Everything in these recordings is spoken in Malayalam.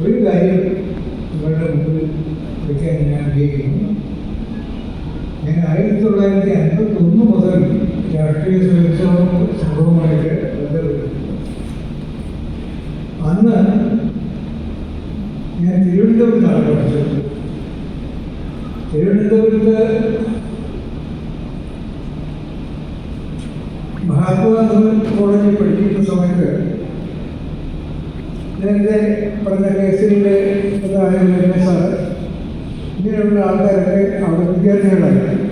ഒരു കാര്യം നിങ്ങളുടെ മുമ്പിൽ വയ്ക്കാൻ ഞാൻ ആഗ്രഹിക്കുന്നു. ഞാൻ ആയിരത്തി തൊള്ളായിരത്തി അൻപത്തി ഒന്ന് മുതൽ രാഷ്ട്രീയ സുരക്ഷാ സംഭവമായിട്ട് ബന്ധപ്പെട്ടിട്ടുണ്ട്. അന്ന് ഞാൻ തിരുവനന്തപുരത്താണ് പഠിച്ചത്. തിരുവനന്തപുരത്ത് മഹാത്മാഗാന്ധി കോളേജിൽ പഠിക്കുന്ന സമയത്ത് നേരത്തെ പറഞ്ഞ കേസിലെ പ്രധാന സാറ് ഇങ്ങനെയുള്ള ആൾക്കാരൊക്കെ അവിടെ വിദ്യാർത്ഥികളായിരുന്നു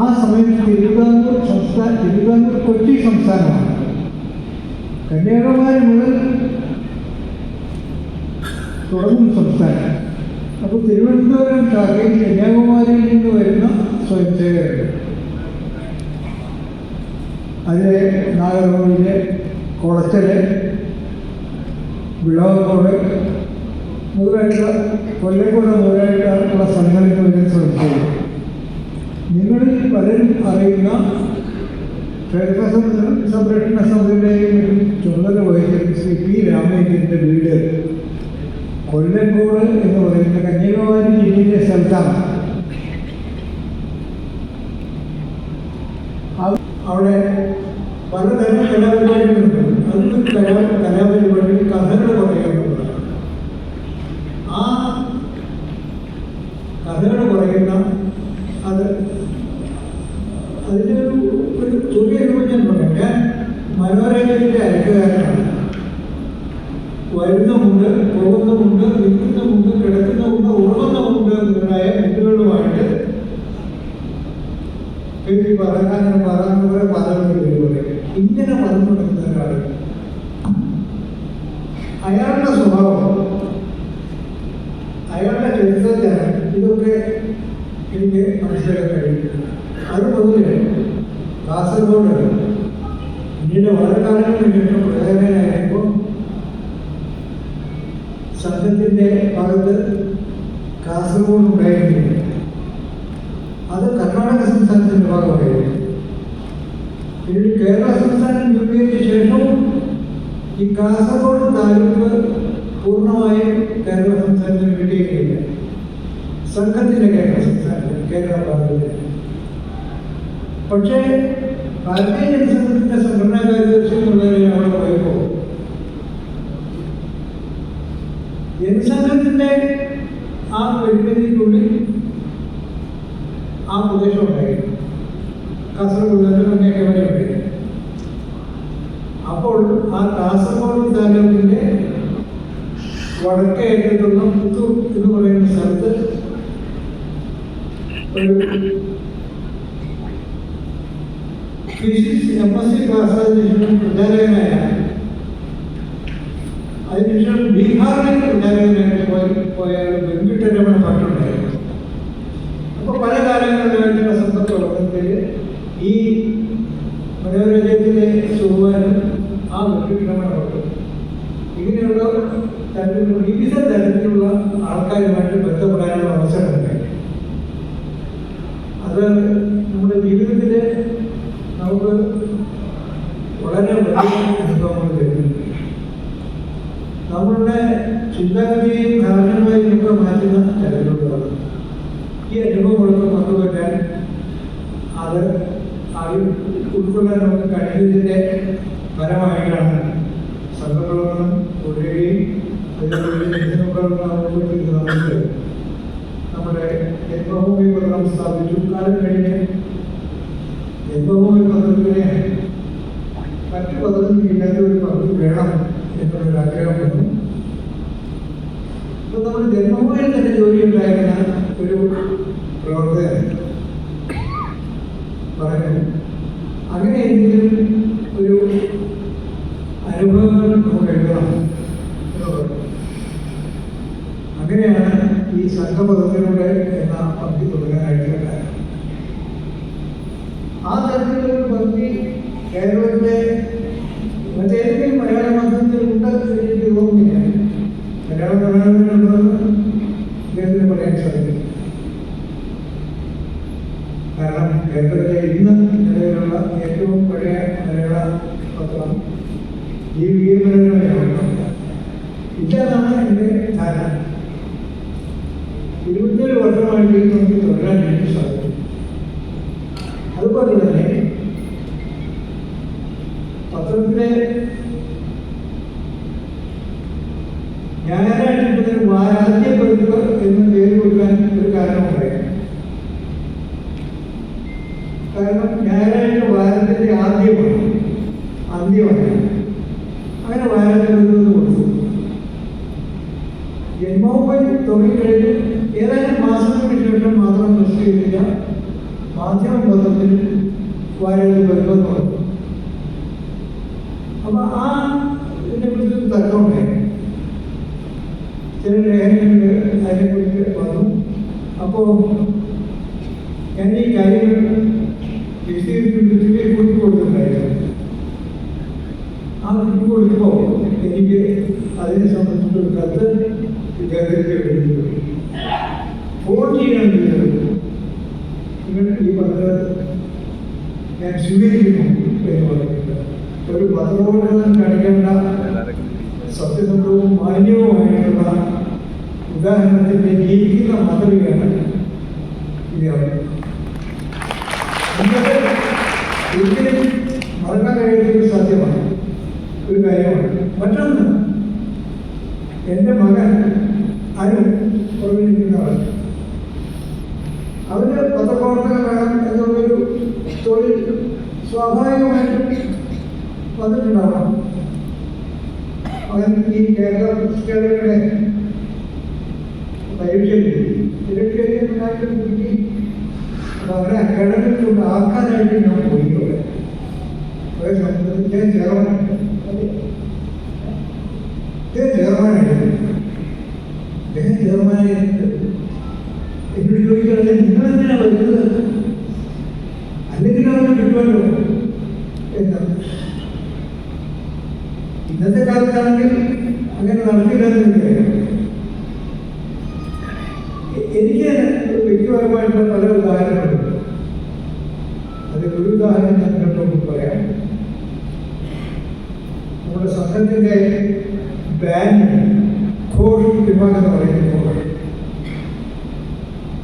ആ സമയത്ത് തിരുവിതാംകൂർ സംസ്ഥാന തിരുവിതാംകൂർ കൊച്ചി സംസ്ഥാനമാണ്. കന്യാകുമാരി മുതൽ തുടങ്ങും സംസ്ഥാനം. അപ്പോൾ തിരുവനന്തപുരം ശാഖയിൽ കന്യാകുമാരിയിൽ നിന്ന് വരുന്ന സ്വയംസേവകരുണ്ട് അതിലെ നാഗർകോവിലെ കുളച്ചൽ വിളവക്കോട് മുതലായിട്ടുള്ള കൊല്ലക്കോട് മുതലായിട്ടുള്ള സ്ഥലങ്ങളിൽ വരെ ശ്രമിച്ചത്. നിങ്ങളിൽ പലരും അറിയുന്ന സംരക്ഷണ സമിതിയുടെയും ചുമതല വഹിക്കുന്ന ശ്രീ പി രാമേന്ദ്രന്റെ വീട് കൊല്ലക്കോട് എന്ന് പറയുന്ന കന്യാകുമാരി ജില്ലയിലെ സ്ഥലത്താണ്. അവ- അവിടെ പലതരം കലാപരിപാടികളുണ്ട്. അതിൽ കലാ കലാപരിപാടികൾ കഥകൾ പറയുന്നതാണ് ആ കഥകൾ പറയുന്ന അത് അതിന്റെ ഒരു ഒരു ചെറിയ രൂപം ഞാൻ പറയാം ഞാൻ മനോരഞ്ജനത്തിന്റെ അയക്കുകാരനാണ് വരുന്നുമുണ്ട് പോകുന്നുമുണ്ട് നിൽക്കുന്നുമുണ്ട് കിടക്കുന്നുമുണ്ട് ഉറങ്ങുന്നുമുണ്ട് മുതലായ കുട്ടികളുമായിട്ട് എഴുതി പറയാൻ പറയാൻ പോലെ പലരുടെ പേര് പറയും ഇങ്ങനെ പറഞ്ഞു മുതൽ കാസർഗോഡ് പിന്നീട് വളരെ കാലങ്ങൾക്ക് ശേഷം പ്രധാനമായപ്പോൾ സംഘത്തിന്റെ ഭാഗത്ത് കാസർഗോഡ് ഉണ്ടായിരുന്നു അത് കർണാടക സംസ്ഥാനത്തിന്റെ ഭാഗമായിരുന്നു. പിന്നീട് കേരള സംസ്ഥാനം രൂപീകരിച്ച ശേഷവും ഈ കാസർഗോഡ് താലൂക്ക് പൂർണമായും കേരള സംസ്ഥാനത്തിന് കിട്ടിയിട്ടില്ല സംഘത്തിന്റെ കേരള സംസ്ഥാനത്തിന് കേരള ഭാഗത്തിന്. പക്ഷേ ഭാരതീയ ജനസംഘത്തിന്റെ സംഘടനാ കാര്യദർശി അവിടെ പറയുമ്പോൾ ജനസംഘത്തിന്റെ ആ പരിമിതിക്കുള്ളിൽ ആ പ്രദേശം ഉണ്ടായിരുന്നു. കാസർഗോഡ് കന്യാകുമാരി ഉണ്ടായിരുന്നു. അപ്പോൾ ആ കാസർഗോഡ് താലൂക്കിന്റെ വടക്കേ പുത്തൂർ എന്ന് മനോരഞ്ജനത്തിലെ സുകുമാരൻ ആ വെങ്കിട്ടരമണ ഇങ്ങനെയുള്ള തരത്തിലുള്ള വിവിധ തരത്തിലുള്ള ആൾക്കാരുമായിട്ട് ബന്ധപ്പെടാനുള്ള അവസരമുണ്ടായി അത് നമ്മുടെ ജീവിതത്തിൽ നമുക്ക് വളരെ വലിയ അനുഭവങ്ങൾ തരുന്നുണ്ട് നമ്മളുടെ ചിന്താഗതിയെയും ധാരണകളെയും ഒക്കെ മാറ്റുന്ന തരത്തിലുള്ളതാണ് ഈ അനുഭവങ്ങളൊക്കെ പങ്കുവയ്ക്കാൻ അത് അത് ഉൾക്കൊള്ളാൻ നമുക്ക് കഴിയുന്നതിന്റെ ഫലമായിട്ടാണ് സംഘപ്രവർത്തനം തുടരുകയും അതിനുവേണ്ടി ജനപ്രവർത്തനം നമുക്ക് നമ്മുടെ ജന്മഭൂമി പത്രം സ്ഥാപിച്ചു കാലം കഴിഞ്ഞ് ജന്മഭൂമി പത്രത്തിന് മറ്റു പത്രത്തിൽ ഇല്ലാത്ത ഒരു പങ്ക് വേണം എന്നുള്ളൊരു ആഗ്രഹം വന്നു അപ്പോൾ നമ്മൾ ജന്മഭൂമിയിൽ തന്നെ ജോലി ഉണ്ടായിരുന്ന ഒരു പ്രവർത്തകൻ പറഞ്ഞു അങ്ങനെ എന്തെങ്കിലും ഒരു അനുഭവങ്ങൾ നമുക്ക് എഴുതണം എന്ന് പറഞ്ഞു അങ്ങനെയാണ് ഈ സംഘപദത്തിലൂടെ എന്ന പങ്ക്തി തുടങ്ങാനായിട്ടുള്ള കാരണം ആ തരത്തിലുള്ള ഒരു പങ്ക്തി കേരളത്തിലെ മറ്റേതെങ്കിലും പത്രത്തിലെ ഞായറാഴ്ച വാരാദ്യ പതിപ്പ് എന്ന് പേര് കൊടുക്കാൻ ഒരു കാരണം പറയാം കാരണം ഞായറാഴ്ച വാരത്തിന്റെ ആദ്യമാണ്. അപ്പോൾ ഞാൻ ഈ കാര്യങ്ങൾ വിശദീകരിച്ച് കുറിച്ച് കൊടുത്തിട്ടുണ്ടായിരുന്നു ആ കുറിച്ച് കൊടുത്തപ്പോൾ എനിക്ക് അതിനെ സംബന്ധിച്ച് ഒരു കത്ത് ഇദ്ദേഹത്തിന് എഴുതി ഫോൺ ചെയ്യണം ചെയ്തത് നിങ്ങൾ ഈ പറഞ്ഞത് ഞാൻ സ്വീകരിക്കുന്നു എന്ന് പറഞ്ഞിട്ടുണ്ട് ഒരു പത്രപ്രവർത്തനം കാണിക്കേണ്ട സത്യസന്ധവും മാന്യവുമായിട്ടുള്ള ഉദാഹരണത്തിന്റെ ജീവിക്കുന്ന മാതൃകയാണ് ഒരിക്കലും മറക്കാൻ കഴിയുന്നത് സാധ്യമാണ് ഒരു കാര്യമാണ്. മറ്റൊന്ന് എന്റെ മകൻ അരുൺ പുറകിലിരിക്കുന്ന അവന് പത്രപ്രവർത്തകനാകാൻ എന്നുള്ളൊരു തൊഴിൽ സ്വാഭാവികമായിട്ടും വന്നിട്ടുണ്ടാവണം. അവൻ ഈ കേരള പുസ്തകങ്ങളുടെ ആക്കാനായിട്ട് ഞാൻ പോയി അവിടെ അവരെ സംബന്ധിച്ച് ചേർമാനുണ്ട് ഇദ്ദേഹം ചേർമാനായിട്ട് അദ്ദേഹം ചേർമാനായിട്ട് എന്നോട് ചോദിക്കുന്നത് നിങ്ങൾ എന്തിനാണ് വരുന്നത് അല്ലെങ്കിൽ അവന് കിട്ടുമല്ലോ എന്നാണ് ഇന്നത്തെ കാലത്താണെങ്കിൽ അങ്ങനെ നടക്കില്ലെന്ന് വ്യക്തിപരമായിട്ടുള്ള പല ഉദാഹരണങ്ങളുണ്ട് അതിൽ ഒരു ഉദാഹരണം ഞാൻ കണ്ടു പറയാം. നമ്മുടെ സംഘത്തിന്റെ ബാൻഡ് ഘോഷ് വിഭാഗം എന്ന് പറയുന്ന ഘോഷ്.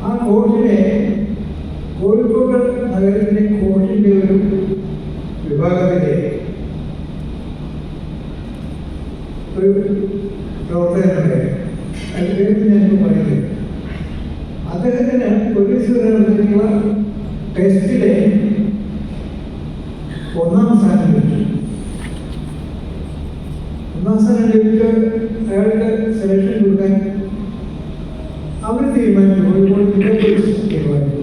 ആ ഘോഷിനെ കോഴിക്കോട് നഗരത്തിലെ ഘോഷിന്റെ ഒരു വിഭാഗത്തിലെ ഒരു പ്രവർത്തകനുണ്ട് അതിന്റെ പേര് ഞാൻ പറയുന്നത് അദ്ദേഹത്തിന് പോലീസ് നടത്തിയിട്ടുള്ള ടെസ്റ്റിലെ ഒന്നാം സ്ഥാനം ലഭിച്ചു ഒന്നാം സ്ഥാനം ലഭിച്ച് അയാൾക്ക് സെലക്ഷൻ കൊടുക്കാൻ അവർ തീരുമാനിച്ചു കോഴിക്കോട് ജില്ലാ പോലീസ് തീരുമാനിച്ചു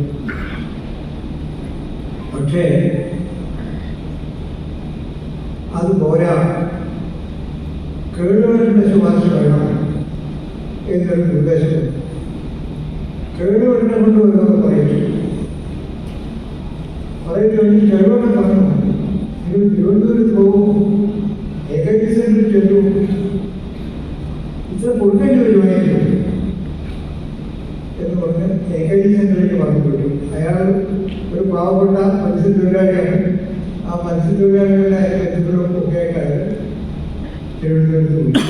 പക്ഷേ അത് പോരാ കേടുവരേണ്ട ശുപാർശ വേണം എന്നൊരു നിർദ്ദേശം കേടുവരനെ കൊണ്ട് വരുന്നത് പറയിച്ചു പറയിച്ചു കേടുവരൻ പറഞ്ഞു നിങ്ങൾ തിരുവനന്തപുരത്ത് പോകും ഏകൈക സെന്ററിൽ ചെല്ലു ഇത്ര കൊടുക്കേണ്ടി വരുമായിരിക്കും എന്ന് പറഞ്ഞ് ഏകൈക സെന്ററിലേക്ക് പറഞ്ഞു വിട്ടു അയാൾ ഒരു പാവപ്പെട്ട മത്സ്യത്തൊഴിലാളിയാണ്. ആ മത്സ്യത്തൊഴിലാളികളുടെ ബന്ധുക്കളും ഒക്കെ തിരുവനന്തപുരത്ത്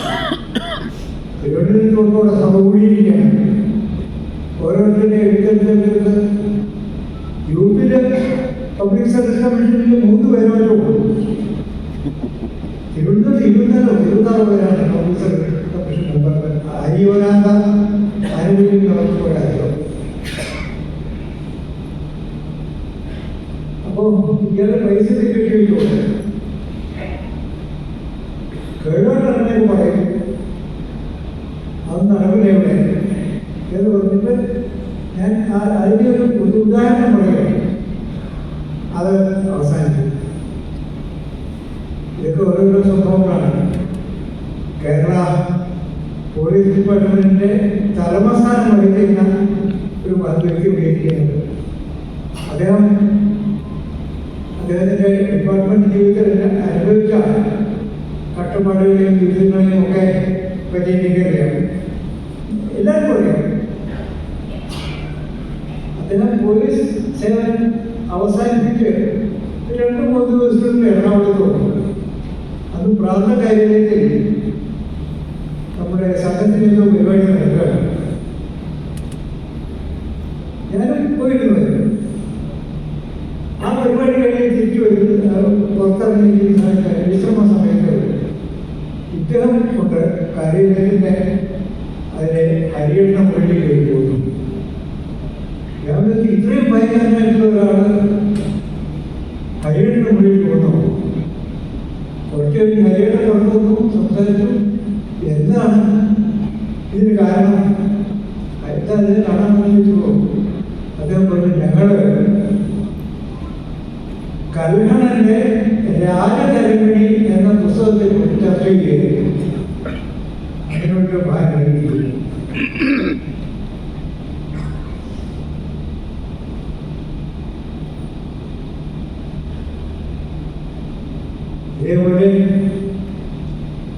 തിരുവനന്തപുരത്ത് പോകുമ്പോൾ അവിടെ സഭ കൂടിയിരിക്കുകയാണ്. ഓരോരുത്തരുടെ എടുത്തെടുത്തെടുത്ത് യൂത്തിലെ പബ്ലിക് സർവീസ് കമ്മീഷനിൽ മൂന്ന് പേരോടെ ഉള്ളൂ തിരുവനന്തപുരത്ത് ഇരുപത്താറോ ഇരുപത്താറോ പേരാണ് പബ്ലിക് സർവീസ് കമ്മീഷൻ മെമ്പർ അരിയോരാന്ത ആനുകൂല്യം പോരായോ അപ്പോൾ ഇയാളുടെ പൈസ കിട്ടിയോ കേടോട്ടെന്ന് പറയും അത് നടക്കില്ല ഇവിടെ എന്ന് പറഞ്ഞിട്ട് ഞാൻ ആ- അതിന്റെ ഒരു ഒരു ഉദാഹരണം പറയുകയാണ് അത് അവസാനിച്ചു ഇതൊക്കെ ഓരോരോ സംഭവങ്ങളാണ് കേരള പോലീസ് ഡിപ്പാർട്ട്മെന്റിന്റെ തലമസ്ഥാനം വഹിക്കുന്ന ഒരു വ്യക്തി ഉപയോഗിക്കുന്നുണ്ട് അദ്ദേഹം അദ്ദേഹത്തിന്റെ ഡിപ്പാർട്ട്മെന്റ് ജീവിതത്തിൽ അനുഭവിച്ച കഷ്ടപ്പാടുകളെയും ദുരിതങ്ങളെയും ഒക്കെ പറ്റി എനിക്കറിയാം എല്ലാവർക്കും അറിയാം. അദ്ദേഹം പോലീസ് സേവനം അവസാനിപ്പിച്ച് രണ്ട് മൂന്ന് ദിവസത്തിൽ എറണാകുളത്ത് വന്നു അത് പ്രാന്ത കാര്യത്തിൽ നമ്മുടെ സംഘത്തിൽ എന്തോ പരിപാടി നടക്കുകയാണ് ഞാനും പോയിരുന്നു ആ പരിപാടി കഴിഞ്ഞ് തിരിച്ചു വരുന്നത് പുറത്തിറങ്ങി വിശ്രമ സമയത്ത് ഇദ്ദേഹം കൊണ്ട് കാര്യത്തിന്റെ അതിലെ ഹരിയെണ്ണം വേണ്ടി കയറി പോകുന്നു ഞാൻ ഇത്രയും ഭയങ്കരമായിട്ടുള്ള ഒരാൾ ഹരിയുടെ മുകളിൽ പോകുന്നു. കുറച്ച് ഹരിയുടെ പുറത്തു വന്നു സംസാരിച്ചു. എന്താണ് ഇതിന് കാരണം? എന്താ ഇതിന് കാണാൻ വേണ്ടിയിട്ടുള്ളൂ അദ്ദേഹം പറഞ്ഞു ഞങ്ങൾ കൽഹണന്റെ രാജതരവിണി എന്ന പുസ്തകത്തെ കുറിച്ച് ചർച്ച ചെയ്തു അതിനൊരു ഭാഗം എഴുതി ഇതേപോലെ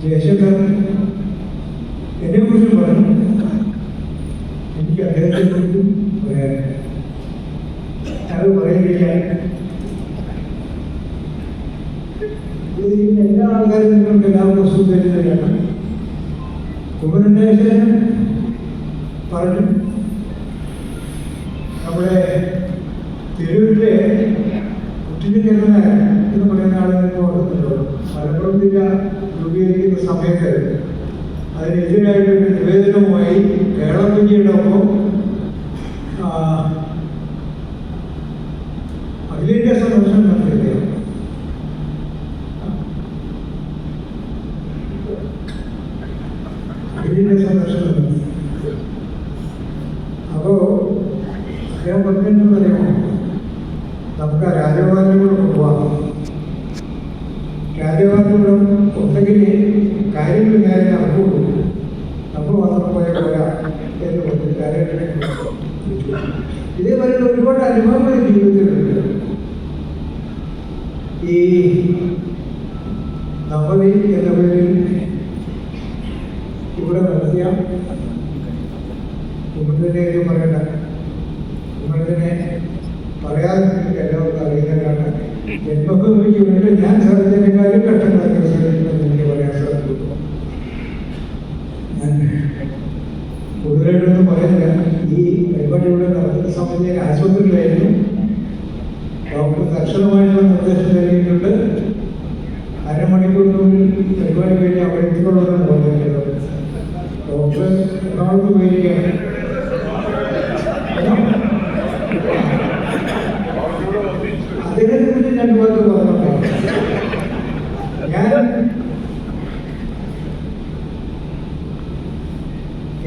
ജയശങ്കർ എന്നെ കുറിച്ച് പറഞ്ഞു എനിക്ക് അദ്ദേഹത്തെ കുറിച്ചും പറയാൻ അത് പറയുന്നില്ല ഇത് എല്ലാ ആൾക്കാരും നിങ്ങൾക്ക് എല്ലാവർക്കും അസുഖം തരുന്നവരാണ് കുമരണ്ടേശൻ പറഞ്ഞു നമ്മുടെ തിരൂരിലെ ചെറുതനായ എന്ന് പറയുന്ന ആളുകൾ ഓർക്കുന്നുണ്ടോ മലപ്പുറം ജില്ല രൂപീകരിക്കുന്ന സമയത്ത് അതിനെതിരായിട്ടൊരു നിവേദനവുമായി കേരളക്കുഞ്ഞിയുടെ ഒപ്പം അഖിലേന്ത്യാ സന്ദർശനം നടത്തിയത് ഇതേപോലെ ഒരുപാട് അനുഭവങ്ങൾ ജീവിതത്തിലുണ്ട് ഈ ഡോക്ടർ തൽക്ഷണമായിട്ടുള്ള നിർദ്ദേശം നൽകിയിട്ടുണ്ട്. അരമണിക്കൂറിനുള്ളിൽ പരിപാടി കഴിഞ്ഞ് അവിടെ പറഞ്ഞിട്ടുള്ളത് ഡോക്ടർ എറണാകുളത്ത് പോയിരിക്കുകയാണ് അദ്ദേഹത്തെ കുറിച്ച് രണ്ട് വാക്ക് പറഞ്ഞോട്ടെ ഞാൻ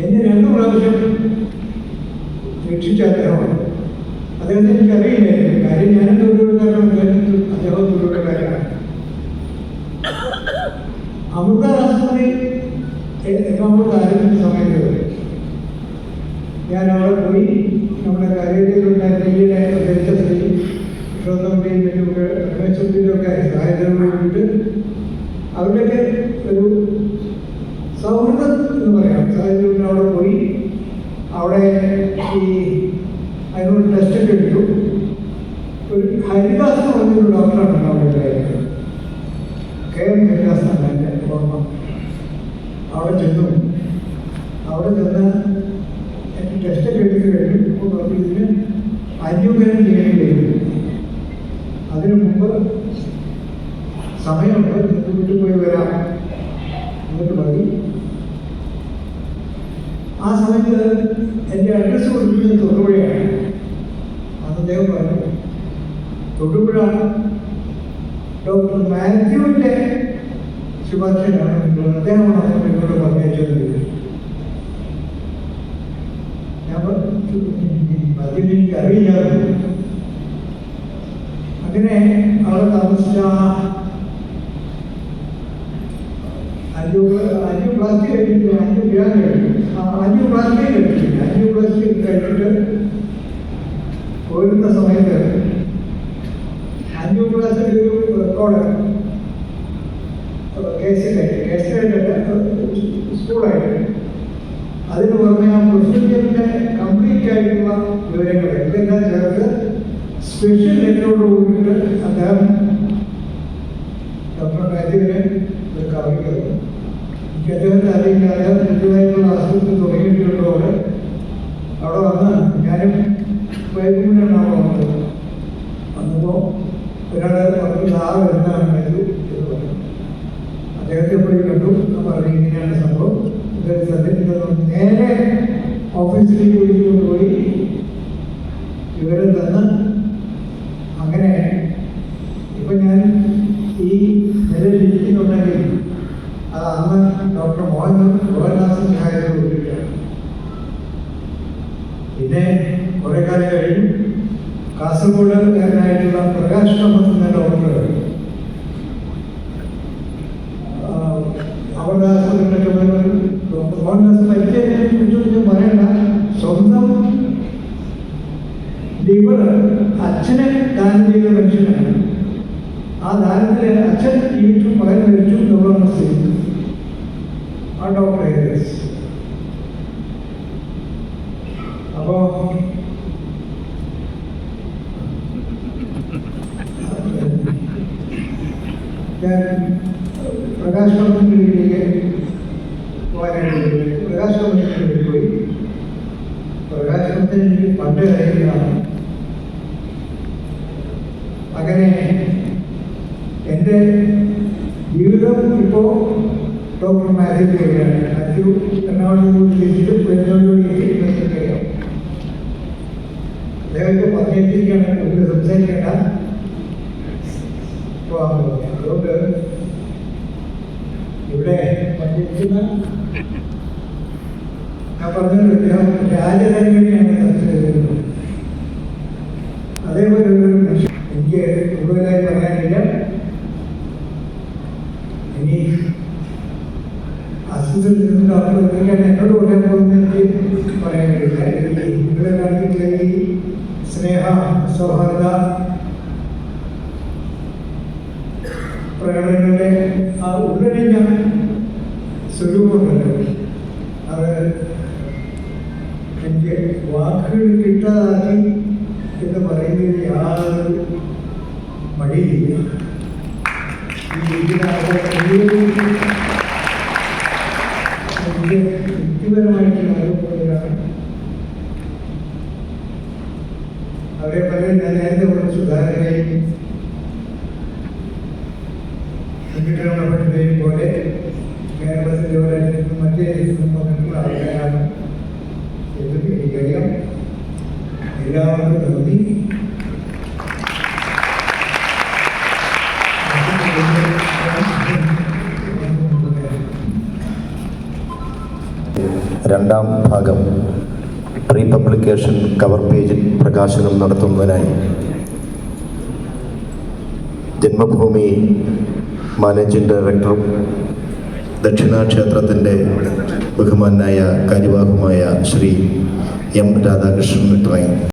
എന്നെ രണ്ടു പ്രാവശ്യം രക്ഷിച്ച അദ്ദേഹമാണ് അദ്ദേഹത്തെ എനിക്ക് അറിയില്ലായിരുന്നു കാര്യം ഞാനും തൊഴിലുകാരനാണ് അദ്ദേഹം അദ്ദേഹം തൊഴിലുകാരനാണ് അമൃത ആശുപത്രി ആരംഭിച്ച സമയത്ത് ഞാൻ അവിടെ പോയി നമ്മുടെ കരയിലുണ്ടായിരുന്ന ഇന്ത്യയിലെ സ്വന്തം രമേശത്തിലൊക്കെ സഹായത്തോട് കൂടിയിട്ട് അവരുടെയൊക്കെ ഒരു സൗഹൃദം എന്ന് പറയാം. സഹായത്തിന് അവിടെ പോയി. അവിടെ ഈ അതിനോട് ടെസ്റ്റൊക്കെ എടുത്തു. ഒരു ഹരിദാസ് പറഞ്ഞൊരു ഡോക്ടറാണ് അവിടെ ഉണ്ടായിരുന്നത് കെ എം ഹരിദാസ് എന്നാണ് എന്റെ ഓർമ്മ. അവിടെ ചെന്നു. അവിടെ ചെന്ന് എനിക്ക് ടെസ്റ്റൊക്കെ എടുത്ത് കഴിഞ്ഞു. ഇപ്പോൾ പറഞ്ഞു ഇതിന് അന്യൂകരണം ചെയ്യേണ്ടി വരും. അതിനു മുമ്പ് സമയമുണ്ട്. നിങ്ങൾക്ക് വീട്ടിൽ പോയി വരാം. എന്നിട്ട് പറഞ്ഞു ആ സമയത്ത് എന്റെ അഡ്രസ്സ് കൊടുക്കുന്നത് തൊടുപുഴയാണ്. അന്ന് അദ്ദേഹം പറഞ്ഞു തൊടുപുഴ ഡോക്ടർ മാത്യുവിന്റെ ശുപാർശയിലാണ് നിങ്ങൾ അദ്ദേഹമാണ് നിങ്ങളോട് പറഞ്ഞത് അതിനെനിക്ക് അറിയില്ലായിരുന്നു അങ്ങനെ അവിടെ താമസിച്ച സ്പെഷ്യൽ ലെറ്ററോട് കൂടിയിട്ട് അദ്ദേഹം ഡോക്ടർ മാത്യുവിനെ ഒരു എനിക്ക് അദ്ദേഹത്തെ അറിയില്ല. അദ്ദേഹം പുതിയതായിട്ടുള്ള ആശുപത്രി തുടങ്ങിയിട്ടുള്ളതോടെ അവിടെ? വന്ന് ഞാനും വൈകുന്നേരമാണ് വന്നത്. വന്നപ്പോൾ ഒരാളെ പറഞ്ഞു സാറ് എന്താണ് ഇത് എന്ന് പറഞ്ഞു. അദ്ദേഹത്തെ പോയി കണ്ടു. ഞാൻ പറഞ്ഞു ഇങ്ങനെയാണ് സംഭവം. ഇതൊരു സത്യത്തിൽ നേരെ ഓഫീസിലേക്ക് വിളിച്ചു കൊണ്ടുപോയി വിവരം തന്ന് അങ്ങനെ ഇപ്പം ഞാൻ ഈ നിലയിലിരിക്കുന്നുണ്ടെങ്കിൽ അത് അന്ന് ഡോക്ടർ മോഹൻ മോഹൻദാസ് സഹായത്തോട് കൂടിയിട്ടാണ് പിന്നെ കുറെ കാലം കഴിഞ്ഞു കാസർഗോഡുകാരനായിട്ടുള്ള പ്രകാശ് എന്ന ഡോക്ടർ പ്രകാശ് വീട്ടിലേക്ക് പോകാനായിട്ട് പ്രകാശ് വീട്ടിൽ പോയി പ്രകാശ് കമ്പനി എനിക്ക് പണ്ട് കഴിയുന്നതാണ് അങ്ങനെ എന്റെ ജീവിതം ഇപ്പോൾ ഡോക്ടർ മാരേജ് വരികയാണ് അച്ഛു എറണാകുളത്തോട് ചേച്ചിട്ട് പെരുന്നോടുകൂടി അറിയാം അദ്ദേഹത്തെ പറഞ്ഞേറ്റിരിക്കുകയാണ് കൂടുതൽ സംസാരിക്കേണ്ട. പോകുന്നത് അതുകൊണ്ട് ഇവിടെ പഠിക്കുന്ന ഞാൻ അദ്ദേഹം രാജതരംഗിണിയാണ് ചർച്ച ചെയ്തിരുന്നത്. അതേപോലെ മനുഷ്യൻ എനിക്ക് കൂടുതലായി പറയാനില്ല ഇനി ആശുപത്രിയിൽ നിന്ന് ഡോക്ടർ എന്തൊക്കെയാണ് എന്നോട് പറയാൻ പോകുന്നത് എനിക്ക് പറയാൻ കഴിയില്ല എനിക്ക് ഇവിടെ കാണിച്ചിട്ടുള്ള ഈ സ്നേഹ സൗഹാർദ്ദ പ്രകടനങ്ങളുടെ ആ ഉള്ളടിഞ്ഞ സ്വരൂപമുണ്ടല്ലോ അത് എനിക്ക് വാക്കുകൾ കിട്ടാതാക്കി എന്ന് പറയുന്നതിൽ യാതൊരു മടിയില്ല ഈ ഇരിക്കുന്ന ആളുകൾ മുഴുവനും എനിക്ക് വ്യക്തിപരമായിട്ടുള്ള അനുഭവങ്ങളാണ് അവരെ പലരും ഞാൻ നേരത്തെ പറഞ്ഞ സുധാകരനെയും രണ്ടാം ഭാഗം പ്രീ പബ്ലിക്കേഷൻ കവർ പേജിൽ പ്രകാശനം നടത്തുന്നതിനായി ജന്മഭൂമി മാനേജിംഗ് ഡയറക്ടറും ദക്ഷിണ ക്ഷേത്രത്തിന്റെ ബഹുമാനായ കാര്യവാഹുമായ ശ്രീ എം രാധാകൃഷ്ണൻ മിത്രയും